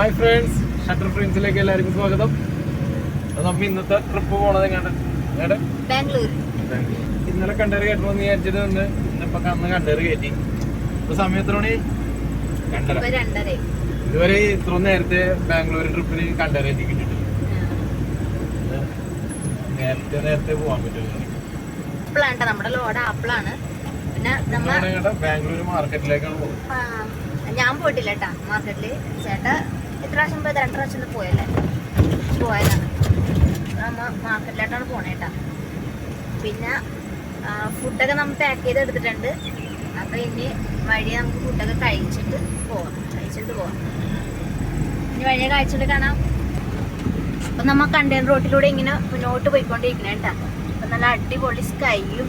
Hi friends shutter ഫ്രണ്ട്സിലേക്ക് എല്ലാവർക്കും സ്വാഗതം. നമ്മൾ നമ്മ ഇന്നത്തെ ട്രിപ്പ് പോണത് എങ്ങാണ്ട്? എങ്ങാണ്ട്? ബാംഗ്ലൂർ. ഇന്നലെ കണ്ടേറ് കയറ്റണമെന്ന് വിചാരിച്ചത് നിന്ന് ഇന്നിപ്പൊ അന്ന് കണ്ടേറ് കയറ്റി ഇപ്പൊ ഇപ്പൊ രണ്ടര ഇതുവരെ ഇത്ര നേരത്തെ ബാംഗ്ലൂർ ട്രിപ്പിന് കണ്ടേറ് എത്തിക്കിട്ടിട്ട് നേരത്തെ നേരത്തെ പോവാൻ പറ്റുമോ? ആപ്പിളാണ് നമ്മുടെ ലോഡ് ആപ്പിളാണ്. പിന്നെ ബാംഗ്ലൂർ മാർക്കറ്റിലേക്കാണ് പോകുന്നത് ഞാൻ പോയിട്ടില്ല കേട്ടാ മാർക്കറ്റിൽ ചേട്ടാ പ്രാവശ്യം പോയത് രണ്ട് പ്രാവശ്യം പോയല്ലേ? പോയതാണ് നമ്മൾ മാർക്കറ്റിലോട്ടാണ് പോണേട്ടാ പിന്നെ ഫുഡൊക്കെ നമ്മൾ പാക്ക് ചെയ്ത് എടുത്തിട്ടുണ്ട്. അപ്പൊ ഇനി വഴി നമുക്ക് ഫുഡൊക്കെ കഴിച്ചിട്ട് പോവാം. കഴിച്ചിട്ട് പോവാം. ഇനി വഴിയെ കഴിച്ചിട്ട് കാണാം. അപ്പൊ നമ്മ കണ്ടെയ്നർ റോട്ടിലൂടെ ഇങ്ങനെ മുന്നോട്ട് പോയിക്കൊണ്ടിരിക്കണേ കേട്ടോ നല്ല അടിപൊളി സ്കൈയും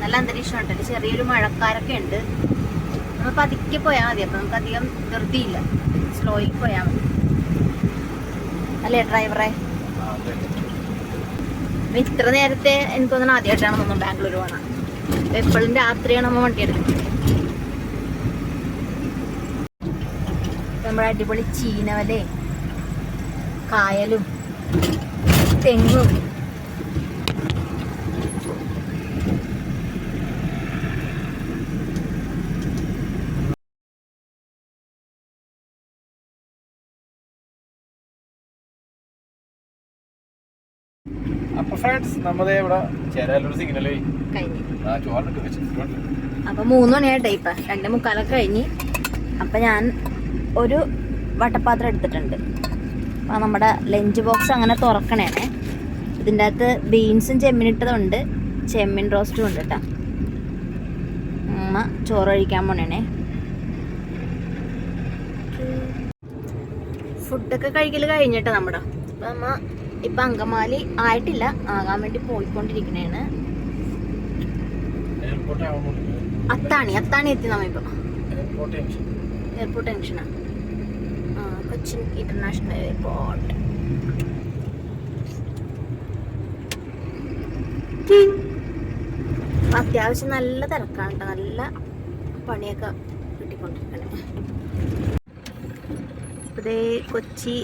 നല്ല അന്തരീക്ഷം ഉണ്ട് ചെറിയൊരു മഴക്കാരൊക്കെ ഉണ്ട്. നമ്മൾ പതുക്കെ പോയാൽ മതി. അപ്പൊ നമുക്ക് അധികം ധൃതിയില്ല സ്ലോയിൽ പോയാൽ മതി. അല്ലേ ഡ്രൈവറെ? ഇത്ര നേരത്തെ എനിക്ക് തോന്നുന്നു ആദ്യമായിട്ടാണ് തോന്നുന്നു ബാംഗ്ലൂർ പോകണം എപ്പോഴും രാത്രിയാണ് നമ്മൾ വണ്ടി എടുക്കുന്നത്. നമ്മുടെ അടിപൊളി ചീനവലേ കായലും തെങ്ങും. അപ്പൊ ഫ്രണ്ട്സ് നമ്മതേ ഇവിടെ ചേരാലൊരു സിഗ്നൽ ആ ചോറിട്ട് വെച്ചിട്ടുണ്ട് അപ്പൊ മൂന്ന് മണിയായിട്ടേ ഇപ്പൊ. രണ്ട് മുക്കാലൊക്കെ കഴിഞ്ഞ്. അപ്പൊ ഞാൻ ഒരു വട്ടപാത്രം എടുത്തിട്ടുണ്ട്. അപ്പൊ നമ്മുടെ ലഞ്ച് ബോക്സ് അങ്ങനെ തുറക്കണേ ഇതിന്റെ അകത്ത് ബീൻസും ചെമ്മിനിട്ടതുണ്ട് ചെമ്മിൻ റോസ്റ്റും ഉണ്ട് കേട്ടോ അമ്മ ചോറ് കഴിക്കാൻ പോണേ ഫുഡൊക്കെ കഴിക്കൽ കഴിഞ്ഞിട്ട് നമ്മുടെ. അപ്പൊ നമ്മ ഇപ്പൊ അങ്കമാലി ആയിട്ടില്ല. ആകാൻ വേണ്ടി പോയിക്കൊണ്ടിരിക്കണേണ്. അത്താണി അത്താണി എത്തി നമ്മ ഇപ്പൊ. എയർപോർട്ട് ജംഗ്ഷൻ ആ. കൊച്ചിൻ ഇന്റർനാഷണൽ എയർപോർട്ട് അത്യാവശ്യം നല്ല തിരക്കാണ് കേട്ടോ നല്ല പണിയൊക്കെ കിട്ടിക്കൊണ്ടിരിക്കണേ. ഇതേ കൊച്ചി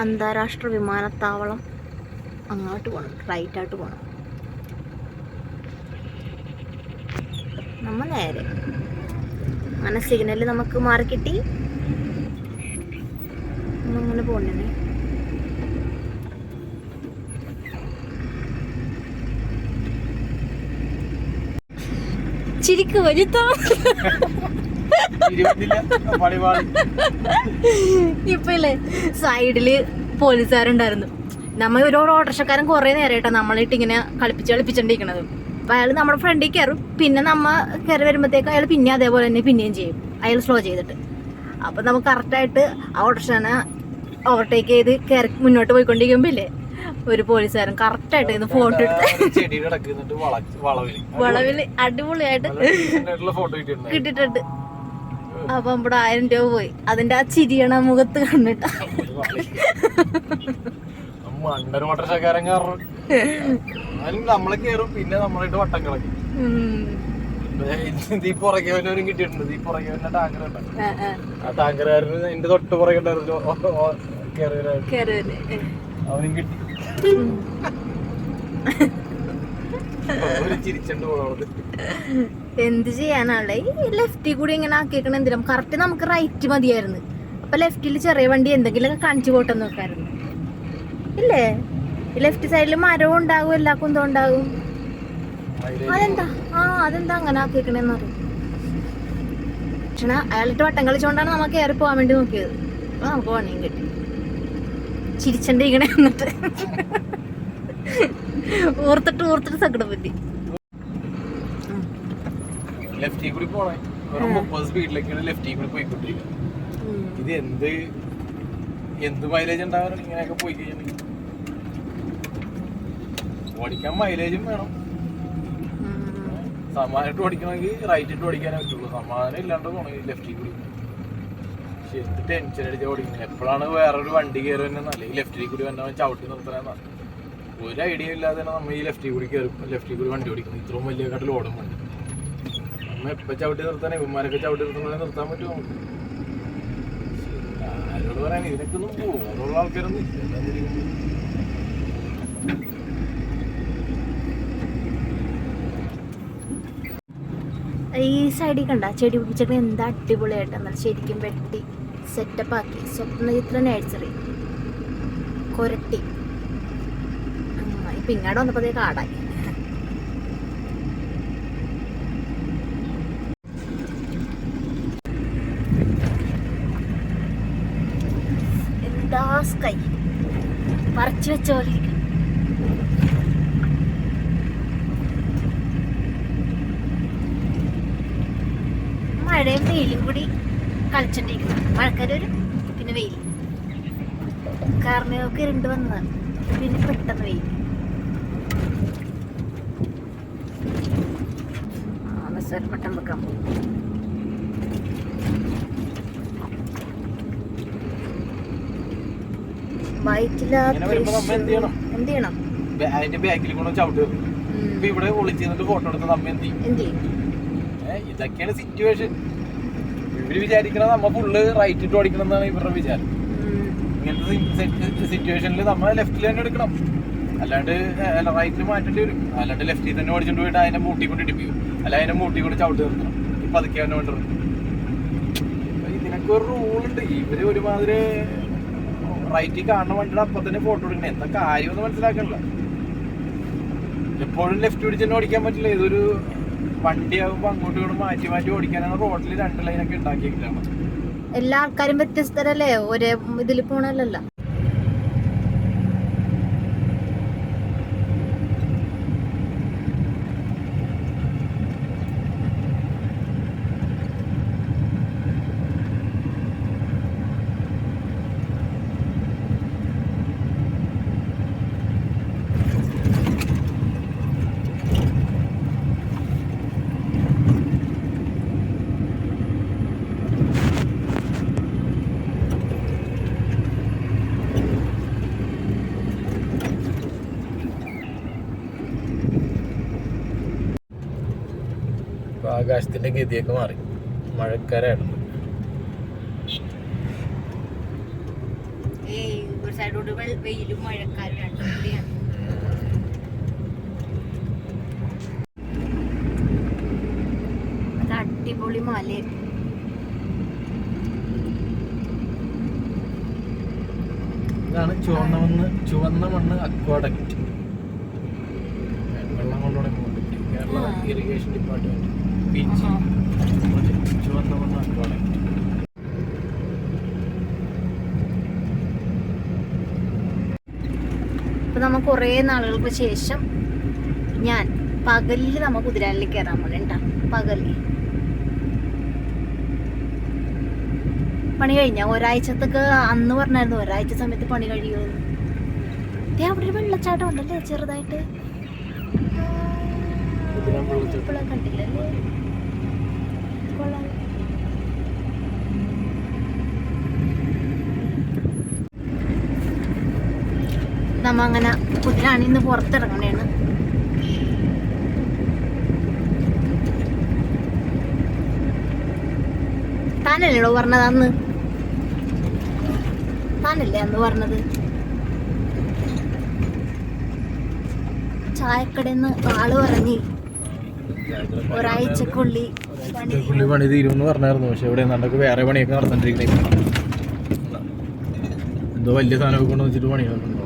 അന്താരാഷ്ട്ര വിമാനത്താവളം അങ്ങോട്ട് പോകണം റൈറ്റായിട്ട് പോകണം നമ്മൾ നേരെ. അങ്ങനെ സിഗ്നൽ നമുക്ക് മാറി കിട്ടി അങ്ങനെ പോകണ്ടേ ചിരിക്ക് വലുത്തോ ഇപ്പൊ ഇല്ലേ സൈഡിൽ പോലീസുകാരുണ്ടായിരുന്നു. നമ്മ ഒരു ഓട്ടോറിക്ഷക്കാരൻ കുറെ നേരമായിട്ടാണ് നമ്മളിട്ട് ഇങ്ങനെ കളിപ്പിച്ച് കളിപ്പിച്ചോണ്ടിരിക്കണത്. അപ്പൊ അയാൾ നമ്മുടെ ഫ്രണ്ടിൽ കയറും പിന്നെ നമ്മ കയറി വരുമ്പോഴത്തേക്ക് അയാൾ പിന്നെ അതേപോലെ തന്നെ പിന്നെയും ചെയ്യും. അയാൾ സ്ലോ ചെയ്തിട്ട്. അപ്പൊ നമുക്ക് കറക്റ്റായിട്ട് ആ ഓട്ടോറിക്ഷനെ ഓവർടേക്ക് ചെയ്ത് കയറി മുന്നോട്ട് പോയിക്കൊണ്ടിരിക്കുമ്പോ ഇല്ലേ ഒരു പോലീസുകാരൻ കറക്റ്റായിട്ട് ഇന്ന് ഫോട്ടോ എടുത്ത് വളവിൽ. അടിപൊളിയായിട്ട് കിട്ടിട്ടുണ്ട് അപ്പൊ നമ്മുടെ ആയിരം രൂപ പോയി. അതിന്റെ ആ ചിരിയണ മുഖത്ത് കണ്ടിട്ട്. മണ്ടൻ ഓട്ടർഷക്കാരൻ കാരണം. നമ്മളെ കേറും പിന്നെ നമ്മളായിട്ട് വട്ടം കളക്കും. ഈ പുറകെവനും കിട്ടിയിട്ടുണ്ട്. ഈ പുറകെവന്റെ ടാങ്കർ ഉണ്ട് ആ, ടാങ്കറുകാരന് എന്റെ തൊട്ട് പുറകെ ഉണ്ടായിരുന്നു. അവനും കിട്ടി. എന്ത് ചെയ്യാനാണ്? ഈ ലെഫ്റ്റിൽ കൂടി ഇങ്ങനെ ആക്കിയേക്കണ എന്തിനും? കറക്റ്റ് നമുക്ക് റൈറ്റ് മതിയായിരുന്നു. അപ്പൊ ലെഫ്റ്റിൽ ചെറിയ വണ്ടി എന്തെങ്കിലും കാണിച്ചു പോട്ടെന്ന് നോക്കായിരുന്നു ഇല്ലേ? ലെഫ്റ്റ് സൈഡിൽ മരവും ഉണ്ടാകും എല്ലാ കുന്തം ഉണ്ടാകും അതെന്താ? ആ അതെന്താ അങ്ങനെ ആക്കിക്കണെന്ന് അറിയാം? പക്ഷേ അയാളിട്ട് വട്ടം കളിച്ചോണ്ടാണ് നമുക്ക് കയറി പോകാൻ വേണ്ടി നോക്കിയത്. അപ്പൊ നമുക്ക് പണിയും കിട്ടി. ചിരിച്ചണ്ടിരിക്കണേ എന്നിട്ട്. ഓർത്തിട്ട് ഓർത്തിട്ട് സങ്കടം പറ്റി. ലെഫ്റ്റിൽ കൂടി പോണേ. വെറും മുപ്പത് സ്പീഡിലേക്കാണ് ലെഫ്റ്റിൽ കൂടി പോയിക്കൊണ്ടിരിക്കുന്നത് ഇത് എന്ത് എന്ത് മൈലേജ് ഉണ്ടാവാറുണ്ട് ഇങ്ങനെയൊക്കെ പോയി കഴിഞ്ഞാൽ ഓടിക്കാൻ മൈലേജും വേണം. സമാനമായിട്ട് ഓടിക്കണമെങ്കിൽ റൈറ്റ് ഇട്ട് ഓടിക്കാനേ പറ്റുള്ളൂ. സമാധാനം ഇല്ലാണ്ട് പോകണമെങ്കിൽ ലെഫ്റ്റിൽ കൂടി. എന്ത് ടെൻഷൻ അടിച്ച് ഓടിക്കുന്നത്? എപ്പോഴാണ് വേറൊരു വണ്ടി കയറി തന്നെ? അല്ലെങ്കിൽ ലെഫ്റ്റിൽ കൂടി വന്നാൽ ചവിട്ടി നിർത്തണമെന്നാ ഒരു ഐഡിയ ഇല്ലാതെ തന്നെ നമ്മൾ ഈ ലെഫ്റ്റിൽ കൂടി കയറും ലെഫ്റ്റിൽ കൂടി വണ്ടി ഓടിക്കുന്നത് ഇത്രയും വലിയ കാട്ടിൽ ഓടും വണ്ടി നമ്മ എപ്പോൾ ചവിട്ടി നിർത്താനേ? ഇവന്മാരൊക്കെ ചവിട്ടി നിർത്തുന്നതിനെ നിർത്താൻ പറ്റുമോ? ആരോട് പറയാൻ? ഇതിനൊക്കെ ഒന്നും ഓരോ ആൾക്കാരൊന്നും ഇല്ല. ഈ സൈഡിൽ കണ്ട ചെടി പിടിച്ചിട്ട് എന്താ അടിപൊളിയായിട്ട് എന്നാൽ ശരിക്കും വെട്ടി സെറ്റപ്പ് ആക്കി. സ്വപ്നചിത്ര നേഴ്സറി കൊരട്ടി. ഇപ്പൊ ഇങ്ങോട്ട് വന്നപ്പോഴത്തേ കാടായി. എന്താ സ്കൈ പറിച്ചു വെച്ച പോലെ ഇരിക്കുന്നു. മഴയും വെയിലും കൂടി കളിച്ചിട്ടിരിക്കുന്നു. മഴക്കാരൊരു വരും പിന്നെ വെയിൽ കാർമയൊക്കെ ഇരുണ്ട് വന്നതാണ് പിന്നെ പെട്ടെന്ന് വെയിൽ ആ ബസ്സൊരു പെട്ടെന്ന് വെക്കാൻ പോകും. ബൈക്കിലാ ഇങ്ങനെ വരുമ്പോ നമ്മ എന്ത് ചെയ്യണം? എന്ത് ചെയ്യണം? ബേ- അതിന്റെ ബാക്കിൽ കൊണ്ട് ചവിട്ട് ഇപ്പൊ ഇവിടെ ഒളിച്ചിരുന്നിട്ട് ഫോട്ടോ എടുത്ത് നമ്മ എന്ത് ചെയ്യും? എന്ത് ചെയ്യും? ഏ, ഇതൊക്കെയാണ് സിറ്റുവേഷൻ ഇവർ വിചാരിക്കണത് നമ്മ ഫുള്ള് റൈറ്റ് ഇട്ട് ഓടിക്കണം എന്നാണ് ഇവരുടെ വിചാരം. ഇങ്ങനത്തെ സിറ്റുവേഷനിൽ നമ്മൾ ലെഫ്റ്റിൽ തന്നെ എടുക്കണം. അല്ലാണ്ട് റൈറ്റിൽ മാറ്റേണ്ടി വരും. അല്ലാണ്ട് ലെഫ്റ്റിൽ തന്നെ ഓടിച്ചുകൊണ്ട് പോയിട്ട് അതിനെ മൂട്ടി കൊണ്ട് ഇടിപ്പിക്കും. അല്ല അതിനെ മൂട്ടി കൊണ്ട് ചവിട്ട് നിർത്തണം. ഇപ്പൊ അതൊക്കെ അവനെ വേണ്ടത് ഇതിനൊക്കെ ഒരു റൂളുണ്ട് ഇവർ ഒരുമാതിരി റൈറ്റിൽ കാണുന്ന വണ്ടിയുടെ അപ്പൊ തന്നെ ഫോട്ടോ എടുക്കണം. എന്താ കാര്യമൊന്നും മനസ്സിലാക്കണില്ല. എപ്പോഴും ലെഫ്റ്റ് പിടിച്ച് തന്നെ ഓടിക്കാൻ പറ്റില്ല. ഇതൊരു വണ്ടിയാകുമ്പോൾ അങ്ങോട്ടും മാറ്റി മാറ്റി ഓടിക്കാനാണ് റോഡിൽ രണ്ട് ലൈനൊക്കെ ഉണ്ടാക്കിയിട്ടാണ് എല്ലാ ആൾക്കാരും വ്യത്യസ്തരല്ലേ? ഒരേ ഇതിൽ പോണല്ലോ ഇപ്പൊ ആകാശത്തിന്റെ ഗതിയൊക്കെ മാറി. സൈഡോട് വെയിലും മഴക്കാരും രണ്ടും കൂടിയാണ് അത് അടിപൊളി മലയും ഇതാണ് ചുവന്ന മണ്ണ് ചുവന്ന മണ്ണ് അക്വാഡക്റ്റ് വെള്ളം കൊണ്ടുപോണ കേരള ഇറിഗേഷൻ ഡിപ്പാർട്ട്മെന്റ് പി ചുവന്ന കുറേ നാളുകൾക്ക് ശേഷം ഞാൻ പകലിൽ നമ്മ കുതിരാനിൽ കയറാൻ പോകണ്ട പകലിൽ പണി കഴിഞ്ഞ? ഒരാഴ്ചത്തേക്ക് അന്ന് പറഞ്ഞായിരുന്നു. ഒരാഴ്ച സമയത്ത് പണി കഴിയുമെന്ന്. ദേ അവിടെ ഒരു വെള്ളച്ചാട്ടം ഉണ്ടല്ലേ ചെറുതായിട്ട്? കണ്ടില്ലല്ലേ നമ്മ അങ്ങനെ കുതിരാണ് ഇന്ന് പുറത്തിറങ്ങണേണ്. താനല്ലേടോ പറഞ്ഞത് അന്ന്? താനല്ലേ അന്ന് പറഞ്ഞത്? ചായക്കടയിൽ നിന്ന് ആൾ പറഞ്ഞ് ഒരാഴ്ചക്കുള്ളിൽ പണി. പുള്ളി പണി തീരുമെന്ന് പറഞ്ഞായിരുന്നു. പക്ഷെ ഇവിടെ നിന്നൊക്കെ വേറെ പണിയൊക്കെ നടന്നിട്ടിരിക്കണേ എന്തോ വലിയ സാധനമൊക്കെ കൊണ്ട് വെച്ചിട്ട് ഉണ്ടാവും